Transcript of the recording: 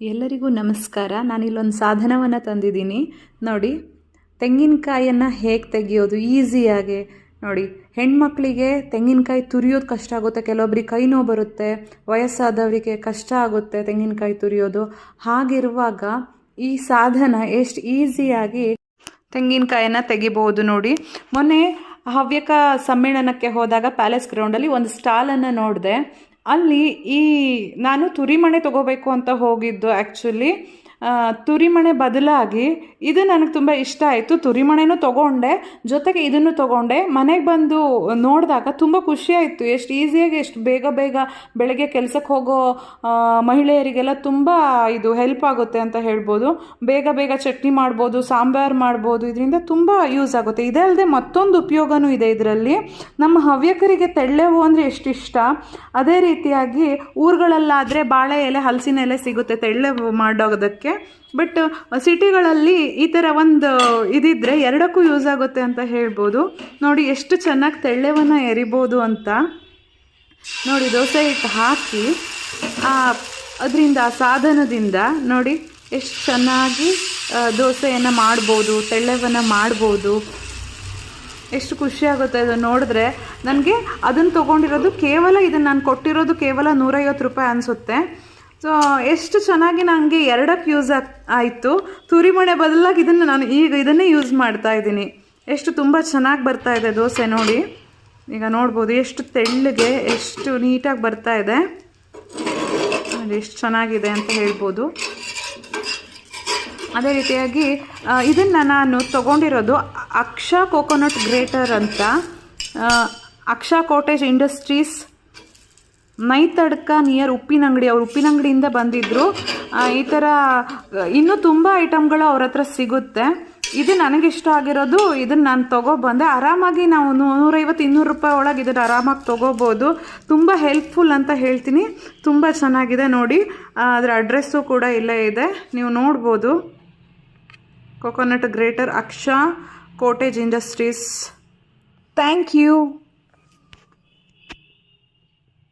ಎಲ್ಲರಿಗೂ ನಮಸ್ಕಾರ. ನಾನು ಇಲ್ಲೊಂದು ಸಾಧನವನ್ನು ತಂದಿದ್ದೀನಿ. ನೋಡಿ, ತೆಂಗಿನಕಾಯನ್ನು ಹೇಗೆ ತೆಗೆಯೋದು? ಈಸಿಯಾಗಿ ನೋಡಿ, ಹೆಣ್ಮಕ್ಳಿಗೆ ತೆಂಗಿನಕಾಯಿ ತುರಿಯೋದು ಕಷ್ಟ ಆಗುತ್ತೆ. ಕೆಲವೊಬ್ರಿಗೆ ಕೈ ನೋವು ಬರುತ್ತೆ, ವಯಸ್ಸಾದವರಿಗೆ ಕಷ್ಟ ಆಗುತ್ತೆ ತೆಂಗಿನಕಾಯಿ ತುರಿಯೋದು. ಹಾಗಿರುವಾಗ ಈ ಸಾಧನ ಎಷ್ಟು ಈಸಿಯಾಗಿ ತೆಂಗಿನಕಾಯನ್ನು ತೆಗಿಬಹುದು ನೋಡಿ. ಮೊನ್ನೆ ಹವ್ಯಕ ಸಮ್ಮೇಳನಕ್ಕೆ ಹೋದಾಗ ಪ್ಯಾಲೇಸ್ ಗ್ರೌಂಡಲ್ಲಿ ಒಂದು ಸ್ಟಾಲನ್ನು ನೋಡಿದೆ. ಅಲ್ಲಿ ಈ ನಾನು ತುರಿಮಣೆ ತಗೋಬೇಕು ಅಂತ ಹೋಗಿದ್ದು ಆ್ಯಕ್ಚುಲಿ ತುರಿಮಣೆ ಬದಲಾಗಿ ಇದು ನನಗೆ ತುಂಬ ಇಷ್ಟ ಆಯಿತು. ತುರಿಮಣೆನೂ ತೊಗೊಂಡೆ. ಜೊತೆಗೆ ಇದನ್ನು ತೊಗೊಂಡೆ. ಮನೆಗೆ ಬಂದು ನೋಡಿದಾಗ ತುಂಬ ಖುಷಿ ಆಯಿತು. ಎಷ್ಟು ಈಸಿಯಾಗಿ, ಎಷ್ಟು ಬೇಗ ಬೇಗ ಬೆಳಗ್ಗೆ ಕೆಲಸಕ್ಕೆ ಹೋಗೋ ಮಹಿಳೆಯರಿಗೆಲ್ಲ ತುಂಬ ಇದು ಹೆಲ್ಪ್ ಆಗುತ್ತೆ ಅಂತ ಹೇಳ್ಬೋದು. ಬೇಗ ಬೇಗ ಚಟ್ನಿ ಮಾಡ್ಬೋದು, ಸಾಂಬಾರು ಮಾಡ್ಬೋದು. ಇದರಿಂದ ತುಂಬ ಯೂಸ್ ಆಗುತ್ತೆ. ಇದೇ ಅಲ್ಲದೆ ಮತ್ತೊಂದು ಉಪಯೋಗನೂ ಇದೆ ಇದರಲ್ಲಿ. ನಮ್ಮ ಹವ್ಯಕರಿಗೆ ತೆಳ್ಳೆವು ಅಂದರೆ ಎಷ್ಟು ಇಷ್ಟ? ಅದೇ ರೀತಿಯಾಗಿ ಊರುಗಳಲ್ಲಾದರೆ ಬಾಳೆ ಎಲೆ, ಹಲಸಿನ ಎಲೆ ಸಿಗುತ್ತೆ. ತೆಳ್ಳೆವು ಮಾಡೋದಕ್ಕೆ. ಬಟ್ ಸಿಟಿಗಳಲ್ಲಿ ಈ ಥರ ಒಂದು ಇದಿದ್ರೆ ಎರಡಕ್ಕೂ ಯೂಸ್ ಆಗುತ್ತೆ ಅಂತ ಹೇಳ್ಬೋದು. ನೋಡಿ ಎಷ್ಟು ಚೆನ್ನಾಗಿ ತೆಳ್ಳೆವನ್ನು ಎರಿಬೋದು ಅಂತ. ನೋಡಿ ದೋಸೆ ಹಿಟ್ಟು ಹಾಕಿ ಅದರಿಂದ, ಆ ಸಾಧನದಿಂದ ನೋಡಿ ಎಷ್ಟು ಚೆನ್ನಾಗಿ ದೋಸೆಯನ್ನು ಮಾಡ್ಬೋದು, ತೆಳ್ಳೆವನ್ನು ಮಾಡ್ಬೋದು. ಎಷ್ಟು ಖುಷಿ ಆಗುತ್ತೆ ಅದು ನೋಡಿದ್ರೆ. ನನಗೆ ಅದನ್ನು ತೊಗೊಂಡಿರೋದು ಕೇವಲ, ಇದನ್ನು ನಾನು ಕೊಟ್ಟಿರೋದು ಕೇವಲ ನೂರೈವತ್ತು ರೂಪಾಯಿ ಅನಿಸುತ್ತೆ. ಸೊ ಎಷ್ಟು ಚೆನ್ನಾಗಿ ನನಗೆ ಎರಡಕ್ಕೆ ಯೂಸ್ ಆಗ್, ಆಯಿತು. ತುರಿಮಣೆ ಬದಲಾಗಿ ಇದನ್ನು ನಾನು ಈಗ ಇದನ್ನೇ ಯೂಸ್ ಮಾಡ್ತಾ ಇದ್ದೀನಿ. ಎಷ್ಟು ತುಂಬ ಚೆನ್ನಾಗಿ ಬರ್ತಾ ಇದೆ ದೋಸೆ ನೋಡಿ. ಈಗ ನೋಡ್ಬೋದು ಎಷ್ಟು ತೆಳ್ಳಗೆ, ಎಷ್ಟು ನೀಟಾಗಿ ಬರ್ತಾ ಇದೆ. ನೋಡಿ, ಎಷ್ಟು ಚೆನ್ನಾಗಿದೆ ಅಂತ ಹೇಳ್ಬೋದು. ಅದೇ ರೀತಿಯಾಗಿ ಇದನ್ನು ನಾನು ತೊಗೊಂಡಿರೋದು ಅಕ್ಷ ಕೋಕೋನಟ್ ಗ್ರೇಟರ್ ಅಂತ. Aksha cottage industries Naitadka near Uppinangadi ಅವ್ರು ಉಪ್ಪಿನಂಗಡಿಯಿಂದ ಬಂದಿದ್ದರು ಈ ಥರ ಇನ್ನೂ ತುಂಬ ಐಟಮ್ಗಳು ಅವ್ರ ಹತ್ರ ಸಿಗುತ್ತೆ. ಇದು ನನಗಿಷ್ಟ ಆಗಿರೋದು ಇದನ್ನು ನಾನು ತೊಗೊಬಂದೆ. ಆರಾಮಾಗಿ ನಾವು ನೂರೈವತ್ತು, ಇನ್ನೂರು ರೂಪಾಯಿ ಒಳಗೆ ಇದನ್ನು ಆರಾಮಾಗಿ ತೊಗೋಬೋದು. ತುಂಬ ಹೆಲ್ಪ್ಫುಲ್ ಅಂತ ಹೇಳ್ತೀನಿ. ತುಂಬ ಚೆನ್ನಾಗಿದೆ ನೋಡಿ. ಅದರ ಅಡ್ರೆಸ್ಸು ಕೂಡ ಇಲ್ಲೇ ಇದೆ. ನೀವು ನೋಡ್ಬೋದು. ಕೊಕೊನಟ್ ಗ್ರೇಟರ್ ಅಕ್ಷ ಕೋಟೇಜ್ ಇಂಡಸ್ಟ್ರೀಸ್ ಥ್ಯಾಂಕ್ ಯು